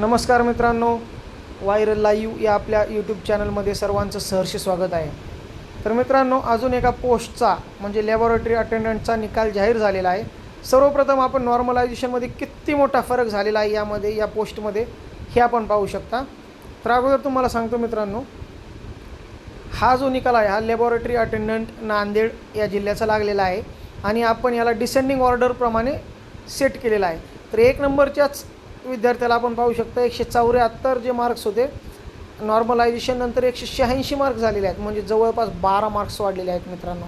नमस्कार मित्रांनो viral live या आपल्या यूट्यूब चॅनलमध्ये सर्वांचं सहर्ष स्वागत आहे. तर मित्रांनो अजून एका पोस्टचा म्हणजे लॅबॉरेटरी अटेंडंटचा निकाल जाहीर झालेला आहे. सर्वप्रथम आपण नॉर्मलायझेशनमध्ये किती मोठा फरक झालेला आहे यामध्ये या पोस्टमध्ये हे आपण पाहू शकता. तर अगोदर तुम्हाला सांगतो मित्रांनो हा जो निकाल आहे हा लॅबॉरेटरी अटेंडंट नांदेड या जिल्ह्याचा लागलेला आहे. आणि आपण याला डिसेंडिंग ऑर्डरप्रमाणे सेट केलेला आहे. तर एक नंबरच्याच विद्यार्थ्याला आपण पाहू शकतो एकशे चौऱ्याहत्तर जे मार्क्स होते नॉर्मलायझेशन नंतर एकशे शहाऐंशी मार्क्स झालेले आहेत. म्हणजे जवळपास बारा मार्क्स वाढलेले आहेत मित्रांनो.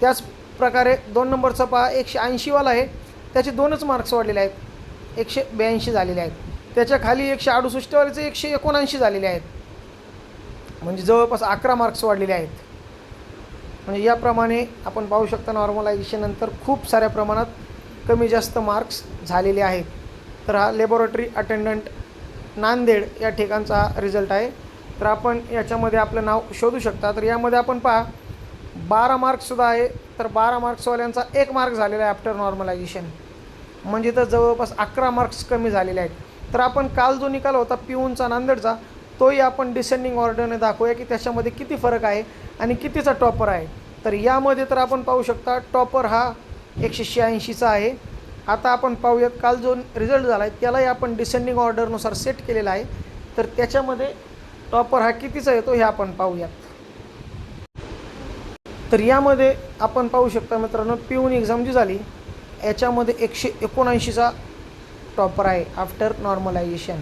त्याच प्रकारे दोन नंबरचा पहा एकशे ऐंशीवाला आहे. त्याचे दोनच मार्क्स वाढलेले आहेत. एकशे ब्याऐंशी झालेले आहेत. त्याच्याखाली एकशे अडुसष्टवाल्याचे एकशे एकोणऐंशी झालेले आहेत. म्हणजे जवळपास अकरा मार्क्स वाढलेले आहेत. म्हणजे याप्रमाणे आपण पाहू शकता नॉर्मलायझेशननंतर खूप साऱ्या प्रमाणात कमी जास्त मार्क्स झालेले आहेत. तर हा लेबॉरेटरी अटेंडंट नांदेड या ठिकाणचा हा रिझल्ट आहे. तर आपण याच्यामध्ये आपलं नाव शोधू शकता. तर यामध्ये आपण पहा बारा मार्क्ससुद्धा आहे. तर बारा मार्क्सवाल्यांचा एक मार्क झालेला आहे आफ्टर नॉर्मलायझेशन म्हणजे तर जवळपास अकरा मार्क्स कमी झालेले आहेत. तर आपण काल जो निकाल होता पिऊनचा नांदेडचा तोही आपण डिसेंडिंग ऑर्डरने दाखवूया की त्याच्यामध्ये किती फरक आहे आणि कितीचा टॉपर आहे. तर यामध्ये तर आपण पाहू शकता टॉपर हा एकशे शहाऐंशीचा आहे. आता आपण पाहूयात काल जो रिझल्ट झाला आहे त्यालाही आपण डिसेंडिंग ऑर्डरनुसार सेट केलेला आहे. तर त्याच्यामध्ये टॉपर हा कितीचा येतो हे आपण पाहूयात. तर यामध्ये आपण पाहू शकता मित्रांनो पिऊन एक्झाम जी झाली याच्यामध्ये एकशे एकोणऐंशीचा टॉपर आहे आफ्टर नॉर्मलायझेशन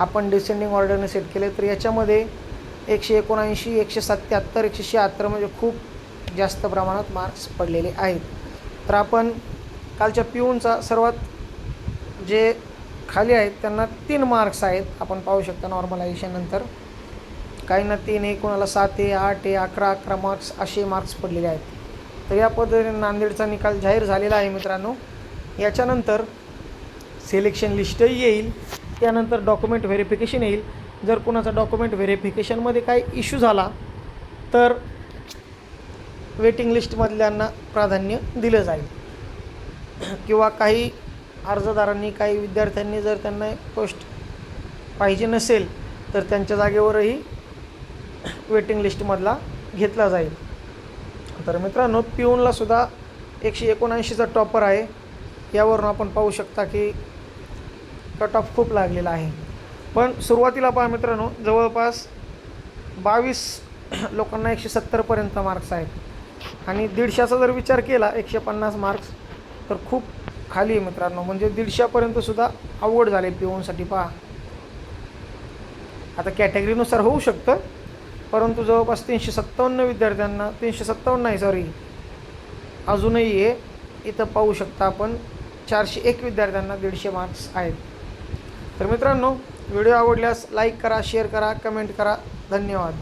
आपण डिसेंडिंग ऑर्डरने सेट केले तर याच्यामध्ये एकशे एकोणऐंशी एकशे सत्याहत्तर एकशे शहात्तर म्हणजे खूप जास्त प्रमाणात मार्क्स पडलेले आहेत. तर आपण कालच्या पिऊनचा सर्वात जे खाली आहेत त्यांना तीन मार्क्स आहेत. आपण पाहू शकता नॉर्मलायझेशननंतर काहींना तीन आहे कोणाला सात आहे आठ आहे अकरा अकरा मार्क्स असे मार्क्स पडलेले आहेत. तर या पद्धतीने नांदेडचा निकाल जाहीर झालेला आहे मित्रांनो. याच्यानंतर सिलेक्शन लिस्टही येईल. त्यानंतर डॉक्युमेंट व्हेरिफिकेशन येईल. जर कुणाचा डॉक्युमेंट व्हेरिफिकेशनमध्ये काही इश्यू झाला तर वेटिंग लिस्टमधल्यांना प्राधान्य दिलं जाईल. किंवा काही अर्जदारांनी काही विद्यार्थ्यांनी जर त्यांना पोस्ट पाहिजे नसेल तर त्यांच्या जागेवरही वेटिंग लिस्टमधला घेतला जाईल. तर मित्रांनो पिऊनला सुद्धा एकशे एकोणऐंशीचा टॉपर आहे. यावरून आपण पाहू शकता की कट ऑफ खूप लागलेला आहे. पण सुरुवातीला पहा मित्रांनो जवळपास बावीस लोकांना एकशे सत्तरपर्यंत मार्क्स आहेत. आणि दीडशेचा जर विचार केला एकशे पन्नास मार्क्स तर खूप खाली आहे मित्रांनो. म्हणजे दीडशेपर्यंतसुद्धा अवघड झाले पिऊनसाठी. पहा. आता कॅटेगरीनुसार होऊ शकतं परंतु जवळपास तीनशे सत्तावन्न विद्यार्थ्यांना तीनशे सत्तावन्न नाही सॉरी अजूनही आहे इथं पाहू शकता आपण चारशे एक विद्यार्थ्यांना दीडशे मार्क्स आहेत. तर मित्रांनो व्हिडिओ आवडल्यास लाईक करा शेअर करा कमेंट करा. धन्यवाद.